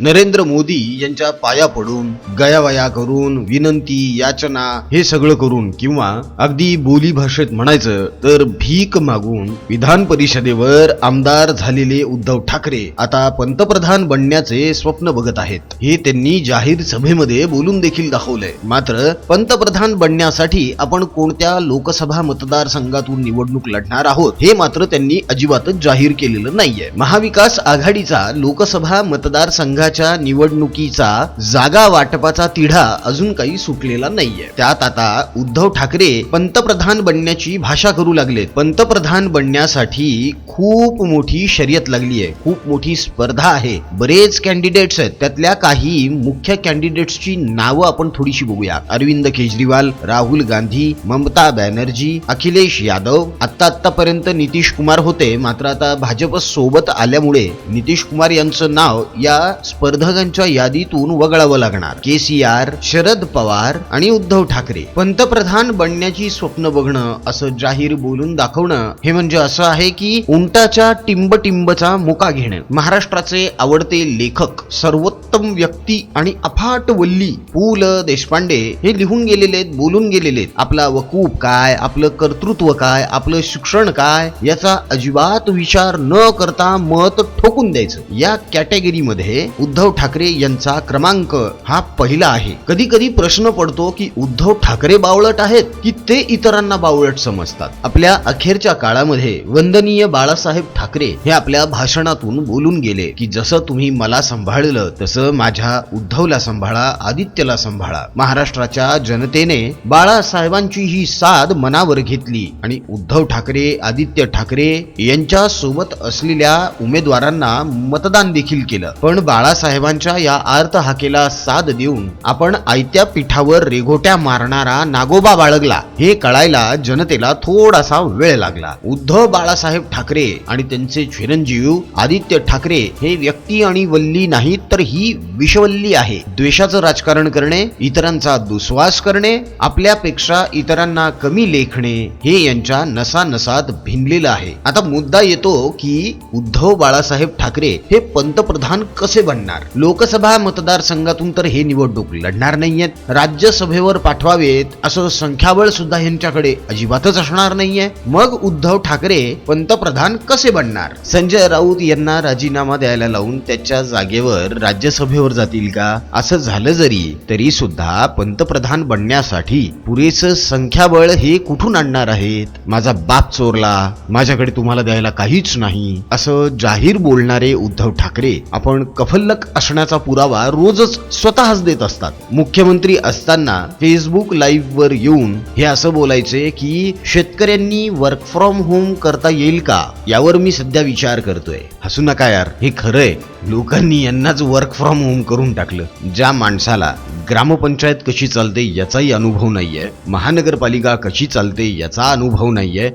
नरेंद्र मोदी यांच्या पाया पडून गयावया करून विनंती याचना हे सगळं करून किंवा अगदी बोली भाषेत म्हणायचं तर भीक मागून विधान परिषदेवर आमदार झालेले उद्धव ठाकरे आता पंतप्रधान बनण्याचे स्वप्न बघत आहेत. हे त्यांनी जाहीर सभेमध्ये बोलून देखील दाखवलंय. मात्र पंतप्रधान बनण्यासाठी आपण कोणत्या लोकसभा मतदारसंघातून निवडणूक लढणार आहोत हे मात्र त्यांनी अजिबातच जाहीर केलेलं नाहीये. महाविकास आघाडीचा लोकसभा मतदारसंघाच्या निवडणुकीचा जागा वाटपाचा तिढा अजून काही सुटलेला नाहीये. त्यात आता उद्धव ठाकरे पंतप्रधान बनण्याची भाषा करू लागलेत. पंतप्रधान बनण्यासाठी खूप मोठी शर्यत लागली आहे खूप मोठी स्पर्धा आहे. बरेच कॅन्डिडेट्स आहेत. त्यातल्या काही मुख्य कॅन्डिडेट्सची नावं आपण थोडीशी बघूया. अरविंद केजरीवाल राहुल गांधी ममता बॅनर्जी अखिलेश यादव. आत्ता आत्तापर्यंत नितीश कुमार होते. मात्र आता भाजप सोबत आल्यामुळे नितीश कुमार यांचं नाव या स्पर्धकांच्या यादीतून वगळावं लागणार. K C R Sharad Pawar आणि उद्धव ठाकरे. पंतप्रधान बनण्याची स्वप्न बघणं असं जाहीर बोलून दाखवणं हे म्हणजे असं आहे की उंटाच्या टिंबटिंबचा मुका घेणं. महाराष्ट्राचे आवडते लेखक सर्वोत्तम व्यक्ती आणि अफाट वल्ली पु ल देशपांडे हे लिहून गेलेले आहेत बोलून गेलेले आहेत. आपला वकूप काय आपलं कर्तृत्व काय आपलं शिक्षण काय याचा अजिबात विचार न करता मत ठोकून द्यायचं. या कॅटेगरीमध्ये उद्धव ठाकरे यांचा क्रमांक हा पहिला आहे. कधी कधी प्रश्न पडतो की उद्धव ठाकरे बावळट आहेत की ते इतरांना बावळट समजतात. आपल्या अखेरच्या काळामध्ये वंदनीय बाळासाहेब ठाकरे हे आपल्या भाषणातून बोलून गेले की जसं तुम्ही मला सांभाळलं तसं माझ्या उद्धवला सांभाळा आदित्यला सांभाळा. महाराष्ट्राच्या जनतेने बाळासाहेबांची ही साध मनावर घेतली आणि उद्धव ठाकरे आदित्य ठाकरे यांच्या सोबत असलेल्या उमेदवारांना मतदान देखील केलं. पण बाळा बाळासाहेबांच्या या आर्त हाकेला साथ देऊन आपण आयत्या पिठावर रेघोट्या मारणारा नागोबा बाळगला. हे कळायला जनतेला थोडासा वेळ लागला. उद्धव बाळासाहेब ठाकरे आणि त्यांचे चिरंजीव आदित्य ठाकरे हे व्यक्ती आणि वल्ली नाहीत तर ही विषवल्ली आहे. द्वेषाचं राजकारण करणे इतरांचा दुस्वास करणे आपल्यापेक्षा इतरांना कमी लेखणे हे यांच्या नसानसात भिनलेलं आहे. आता मुद्दा येतो की उद्धव बाळासाहेब ठाकरे हे पंतप्रधान कसे बनणार लोकसभा मतदारसंघातून तर हे निवडणूक लढणार नाहीयेत. राज्यसभेवर पाठवावेत असं संख्याबळ सुद्धा यांच्याकडे अजिबातच असणार नाहीये. मग उद्धव ठाकरे पंतप्रधान कसे बनणार? संजय राऊत यांना राजीनामा द्यायला लावून त्याच्या जागेवर राज्यसभेवर जातील का? असं झालं जरी तरी सुद्धा पंतप्रधान बनण्यासाठी पुरेसं संख्याबळ हे कुठून आणणार आहेत? माझा बाप चोरला माझ्याकडे तुम्हाला द्यायला काहीच नाही असं जाहीर बोलणारे उद्धव ठाकरे आपण कफल कफल्लक असण्याचा पुरावा रोजच स्वतःच देत असतात. मुख्यमंत्री असताना फेसबुक लाईव्ह वर येऊन हे असं बोलायचे की शेतकऱ्यांनी वर्क फ्रॉम होम करता येईल का? यावर मी सध्या विचार करतोय. हसू नका यार हे खरंय. लोकांनी यांनाच वर्क फ्रॉम होम करून टाकलं. ज्या माणसाला ग्रामपंचायत कशी चालते याचाही अनुभव नाहीये महानगरपालिका कशी चालते याचा अनुभव नाहीये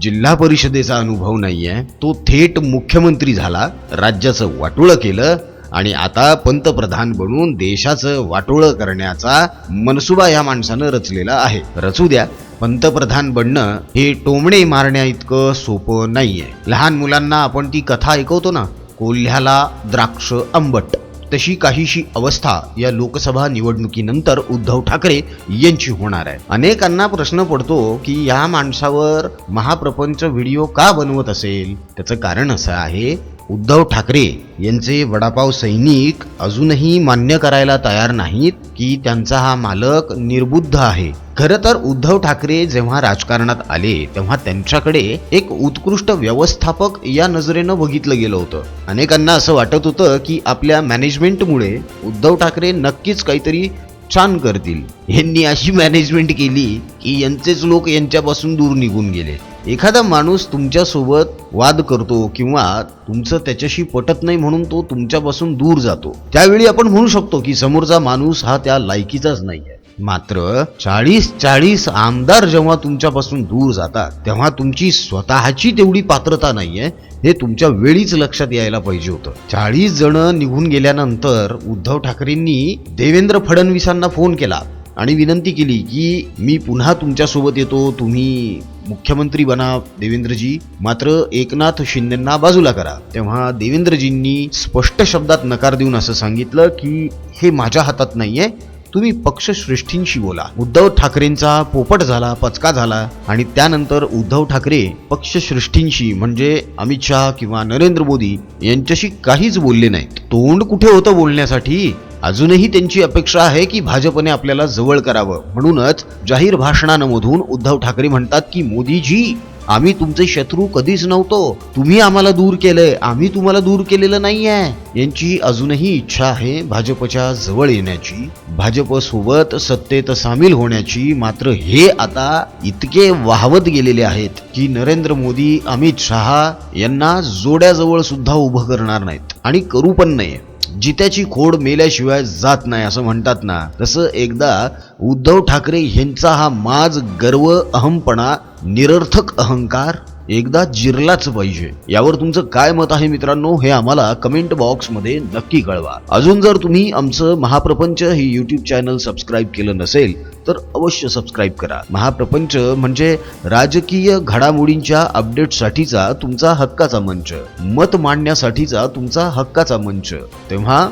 जिल्हा परिषदेचा अनुभव नाहीये तो थेट मुख्यमंत्री झाला राज्याचं वाटोळं केलं आणि आता पंतप्रधान बनून देशाचं वाटोळं करण्याचा मनसुबा या माणसानं रचलेला आहे. रचू द्या पंतप्रधान बनणं हे टोमणे मारण्या इतकं सोपं नाहीये. लहान मुलांना आपण ती कथा ऐकवतो ना कोल्ह्याला द्राक्ष आंबट. तशी काहीशी अवस्था या लोकसभा निवडणुकीनंतर उद्धव ठाकरे यांची होणार आहे. अनेकांना प्रश्न पडतो की या माणसावर महाप्रपंच व्हिडिओ का बनवत असेल? त्याचं कारण असं आहे उद्धव ठाकरे यांचे वडापाव सैनिक अजूनही मान्य करायला तयार नाहीत की त्यांचा हा मालक निर्बुद्ध आहे. खरं तर उद्धव ठाकरे जेव्हा राजकारणात आले तेव्हा त्यांच्याकडे एक उत्कृष्ट व्यवस्थापक या नजरेनं बघितलं गेलं होतं. अनेकांना असं वाटत होतं की आपल्या मॅनेजमेंटमुळे उद्धव ठाकरे नक्कीच काहीतरी छान करतील. यांनी अशी मॅनेजमेंट केली की यांचेच लोक यांच्यापासून दूर निघून गेले. एखादा माणूस तुमच्यासोबत वाद करतो किंवा तुमचं त्याच्याशी पटत नाही म्हणून तो तुमच्यापासून दूर जातो. त्यावेळी आपण म्हणू शकतो की समोरचा माणूस हा त्या लायकीचाच नाहीये मात्र चाळीस चाळीस आमदार जेव्हा तुमच्यापासून दूर जातात तेव्हा तुमची स्वतःची तेवढी पात्रता नाहीये हे तुमच्या वेळीच लक्षात यायला पाहिजे होतं. चाळीस जण निघून गेल्यानंतर उद्धव ठाकरेंनी देवेंद्र फडणवीसांना फोन केला. आणि विनंती केली की मी पुन्हा तुमच्यासोबत येतो. तुम्ही मुख्यमंत्री बना देवेंद्रजी. मात्र एकनाथ शिंदेंना बाजूला करा. तेव्हा देवेंद्रजींनी स्पष्ट शब्दात नकार देऊन असं सांगितलं की हे माझ्या हातात नाहीये. तुम्ही पक्षश्रेष्ठींशी बोला. उद्धव ठाकरेंचा पोपट झाला पचका झाला आणि त्यानंतर उद्धव ठाकरे पक्षश्रेष्ठींशी म्हणजे अमित शहा किंवा नरेंद्र मोदी यांच्याशी काहीच बोलले नाहीत. तोंड कुठे होतं बोलण्यासाठी? अजूनही त्यांची अपेक्षा आहे की भाजपने आपल्याला जवळ करावं. म्हणूनच जाहीर भाषणांमधून उद्धव ठाकरे म्हणतात की मोदीजी आम्ही तुमचे शत्रू कधीच नव्हतो. तुम्ही आम्हाला दूर केलंय. आम्ही तुम्हाला दूर केलेलं नाहीये. यांची अजूनही इच्छा आहे भाजपच्या जवळ येण्याची. भाजपसोबत सत्तेत सामील होण्याची मात्र हे आता इतके वाहवत गेलेले आहेत की नरेंद्र मोदी अमित शहा यांना जोड्याजवळ सुद्धा उभं करणार नाहीत आणि करू पण नाही जित्याची खोड मेल्याशिवाय जात नाही असं म्हणतात ना. तसं एकदा उद्धव ठाकरे यांचा हा माज गर्व अहमपणा निरर्थक अहंकार एकदा जिरलाच पाहिजे. यावर तुमचं काय मत आहे मित्रांनो हे आम्हाला कमेंट बॉक्समध्ये नक्की कळवा. अजून जर तुम्ही आमचं महाप्रपंच हे यूट्यूब चॅनल सबस्क्राईब केलं नसेल तर अवश्य सबस्क्राईब करा. महाप्रपंच म्हणजे राजकीय घडामोडींच्या अपडेटसाठीचा तुमचा हक्काचा मंच. मत मांडण्यासाठीचा तुमचा हक्काचा मंच. तेव्हा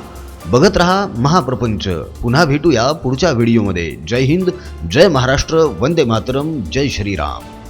बघत रहा महाप्रपंच. पुन्हा भेटूया पुढच्या व्हिडिओमध्ये जय हिंद जय महाराष्ट्र वंदे मातरम जय श्रीराम.